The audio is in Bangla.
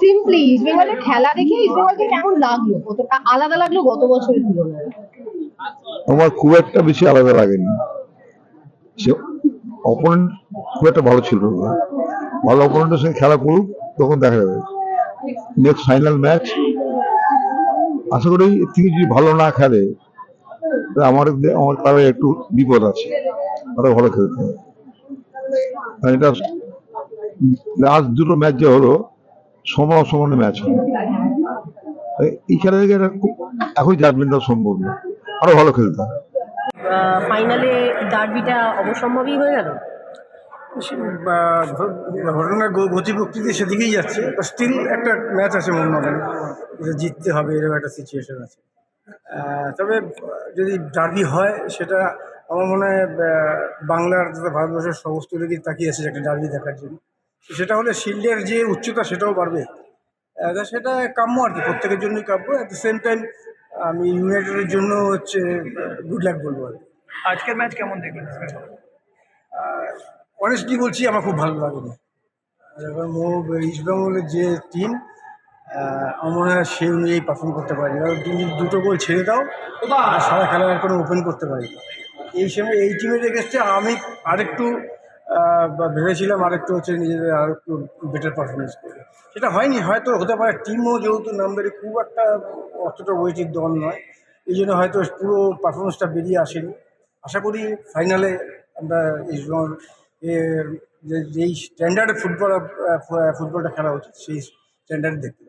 সিম্পলি খেলা দেখে কেমন লাগল? কতটা আলাদা লাগল গত বছরের তুলনায়? আমার খুব একটা বেশি আলাদা লাগেনি। অপোনেন্ট খুব একটা ভালো ছিল ভালো অপোনেন্টের সঙ্গে খেলা করুক, তখন দেখা যাবে। নেক্সট ফাইনাল ম্যাচ আশা করি থেকে যদি ভালো না খেলে আমার আমার ক্লাবে একটু বিপদ আছে। আরও ভালো খেলতে হবে। এটা লাস্ট দুটো ম্যাচ যে হলো সমান সমান ম্যাচ হলো এই খেলা থেকে এটা এখন জাজমেন্ট দেওয়া সম্ভব না। আরও ভালো খেলতে হবে ফাইনালে ডার্বিটা অবসম্ভাবী হয়ে গেল? ঘটনার গ- গতি প্রকৃতি সেদিকেই যাচ্ছে স্টিল একটা ম্যাচ আছে মোহনবাগানে জিততে হবে এরকম একটা সিচুয়েশন আছে। তবে যদি ডার্বি হয় সেটা আমার মনে হয় বাংলার তথা ভারতবর্ষের সমস্ত লোকই তাকিয়ে এসেছে একটা ডার্বি দেখার জন্য। সেটা হলে শিল্ডের যে উচ্চতা সেটাও বাড়বে। সেটা কাম্য আর কি প্রত্যেকের জন্যই কাম্য। অ্যাট দ্য সেম টাইম আমি ইউনাইটেডের জন্য হচ্ছে গুড লাক বলব আর কি। আজকের ম্যাচ কেমন দেখলেন অনেস্টলি বলছি আমার খুব ভালো লাগেনি। ইস্টবেঙ্গলের যে টিম আমার সেই অনুযায়ী পারফর্ম করতে পারি এবার তুমি দুটো গোল ছেড়ে দাও আর সারা খেলা আর কোনো ওপেন করতে পারি এই সময় এই টিমের এগেস্টে আমি আরেকটু ভেবেছিলাম আরেকটু হচ্ছে নিজেদের আর একটু বেটার পারফরমেন্স করবে। সেটা হয়নি, হয়তো হতে পারে টিমও যেহেতু নামদারি খুব একটা অতটা ওয়েটির দল নয়, এই জন্য হয়তো পুরো পারফরমেন্সটা বেরিয়ে আসেনি। আশা করি ফাইনালে আমরা যে, যেই স্ট্যান্ডার্ড ফুটবল ফুটবলটা খেলা উচিত, সেই স্ট্যান্ডার্ড দেখতে